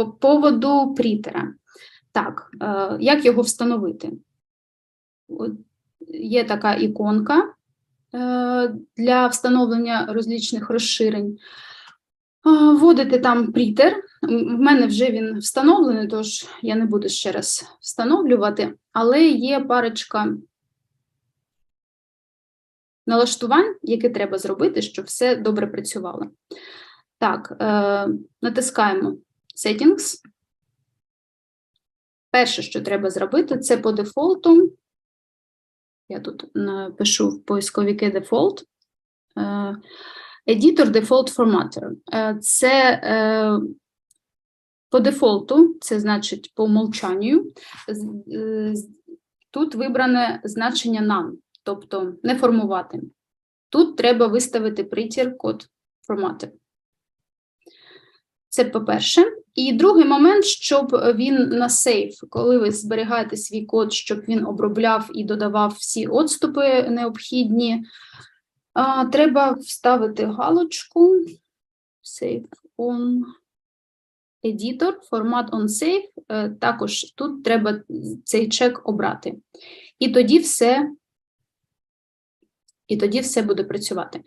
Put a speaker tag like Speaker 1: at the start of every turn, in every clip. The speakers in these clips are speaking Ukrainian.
Speaker 1: По поводу прітера. Так, е, як його встановити? Є така іконка е, для встановлення розлічних розширень. А, Вводите там прітер. В мене вже він встановлений, тож я не буду ще раз встановлювати, але є парочка налаштувань, які треба зробити, щоб все добре працювало. Так, е, натискаємо Settings. Перше, що треба зробити, це по дефолту. Я тут напишу в поисковіки дефолт. Е, Editor Default Formatter. Це е, по дефолту, це значить по умолчанню. е, Тут вибране значення none, тобто не формувати. Тут треба виставити притір код формати. Це по-перше. І другий момент, щоб він на сейф, коли ви зберігаєте свій код, щоб він обробляв і додавав всі відступи необхідні, треба вставити галочку Save on Editor, формат on save. Е, Також тут треба цей чек обрати. І тоді все, і тоді все буде працювати.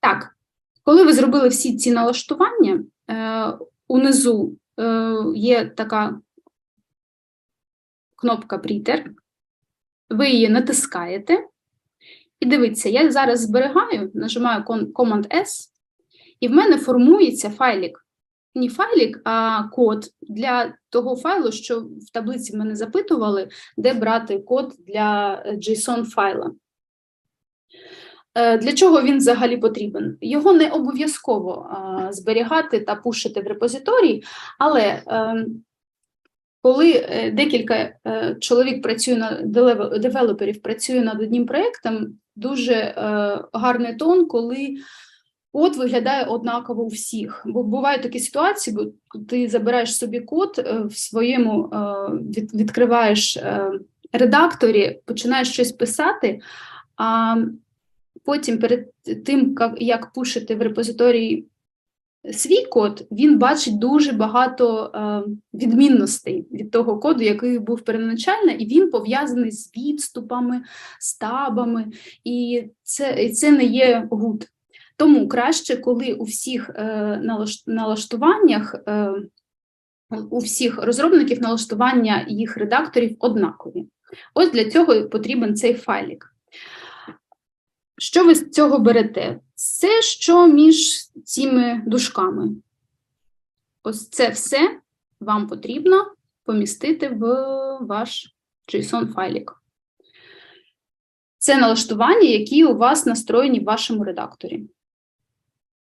Speaker 1: Так, коли ви зробили всі ці налаштування, унизу е, є така кнопка Printer, ви її натискаєте, і дивіться, я зараз зберігаю, нажимаю Command-S, і в мене формується файлик. Не файлик, а код для того файлу, що в таблиці мене запитували, де брати код для е, JSON файла. Е, Для чого він взагалі потрібен? Його не обов'язково зберігати та пушити в репозиторії, але е, коли е, декілька е, чоловік працює на девелоперів працює над одним проєктом, дуже е, гарний тон, коли код виглядає однаково у всіх. Бо бувають такі ситуації, бо ти забираєш собі код е, в своєму, е, відкриваєш е, редакторі, починаєш щось писати, а потім перед тим, як, пушити в репозиторії свій код, він бачить дуже багато е, відмінностей від того коду, який був первоначально, і він пов'язаний з відступами, з табами, і це, і це не є гуд. Тому краще, коли у всіх е, налаш- налаштуваннях, е, у всіх розробників налаштування їх редакторів однакові. Ось для цього потрібен цей файлик. Що ви з цього берете? Все, що між цими дужками. Ось це все вам потрібно помістити в ваш JSON файлик. Це налаштування, які у вас настроєні в вашому редакторі.